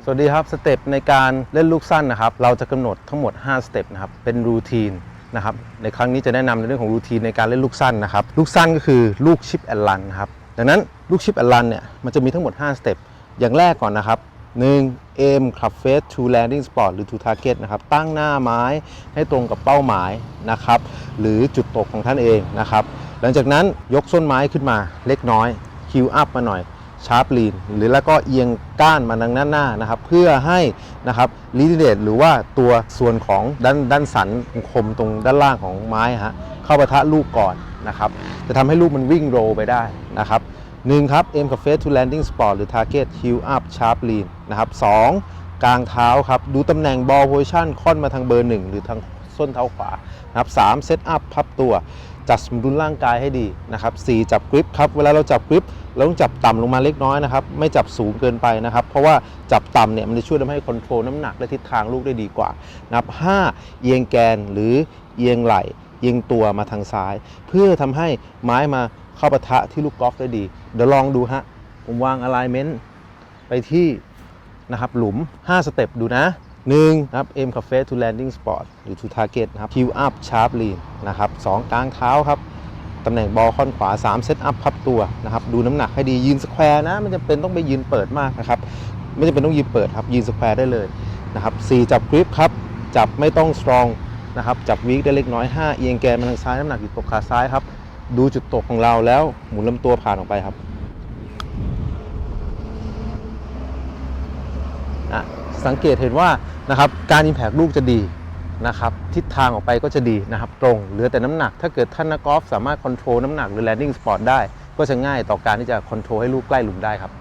สวัสดีครับสเต็ปในการเล่นลูกสั้นนะครับเราจะกำหนดทั้งหมด 5 สเต็ปนะครับเป็นรูทีนนะครับในครั้งนี้จะแนะนำในเรื่องของรูทีนในการเล่นลูกสั้นนะครับลูกสั้นก็คือลูกชิปแอนลันนะครับดังนั้นลูกชิปแอนลันเนี่ยมันจะมีทั้งหมด 5 สเต็ปอย่างแรกก่อนนะครับ 1. aim club face to landing spot หรือ to target นะครับตั้งหน้าไม้ให้ตรงกับเป้าหมายนะครับหรือจุดตกของท่านเองนะครับหลังจากนั้นยกส้นไม้ขึ้นมาเล็กน้อยคิวอัพมาหน่อย ชาร์ปลีนหรือแล้วก็เอียงก้านมาทางด้านหน้านะครับ เพื่อให้นะครับลีดเดตหรือว่าตัวส่วนของด้านด้านสันคมตรงด้านล่างของไม้ฮะเข้าปะทะลูกก่อนนะครับ จะทำให้ลูกมันวิ่งโรไปได้นะครับหนึ่งครับ aim กับ face to landing spot หรือ target heel up sharp lean นะครับสองกลางเท้าครับ ดูตำแหน่ง ball position ค่อนมาทางเบอร์หนึ่งหรือทาง ส้นเท้าขวานะครับสามเซตอัพพับตัวจัดสมดุลร่างกายให้ดีนะครับสจับกริปครับเวลาเราจับกริปเราต้องจับต่ำลงมาเล็กน้อยนะครับไม่จับสูงเกินไปนะครับ เพราะว่าจับต่ำเนี่ยมันจะช่วยทำให้คอนโทรลน้ำหนักและทิศทางลูกได้ดีกว่านะครับห้าเอียงแกนหรือเอียงไหล่เอียงตัวมาทางซ้าย เพื่อทำให้ไม้มาเข้าปะทะที่ลูกกอล์ฟได้ดี เดี๋ยวลองดูฮะผมวาง alignment ไปที่นะครับหลุม 5 สเต็ปดูนะ 1นะครับ aim cafe to landing spot หรือ to target นะครับ heel up sharp lean นะครับ2กลางเท้าครับตำแหน่งบอลค่อนขวา 3 เซตอัพพับตัวนะครับดูน้ำหนักให้ดียืนสแควร์นะไม่จำเป็นต้องไปยืนเปิดมากนะครับไม่จำเป็นต้องยืนเปิดครับยืนสแควร์ได้เลยนะครับ4จับกริปครับ จับไม่ต้องสตรองนะครับจับวีคได้เล็กน้อย 5 เอียงแกนมาทางซ้ายน้ำหนักอยู่ตกขาซ้ายครับดูจุดตกของเราแล้วหมุนลำตัวผ่านออกไปครับนะ สังเกตเห็นว่านะครับการอิมแพกลูกจะดีนะครับทิศทางออกไปก็จะดีนะครับตรงเหลือแต่น้ำหนัก ถ้าเกิดท่านนักกอล์ฟสามารถคอนโทรลน้ำหนักหรือแลนดิ้งสปอร์ตได้ ก็จะง่ายต่อการที่จะคอนโทรลให้ลูกใกล้หลุมได้ครับ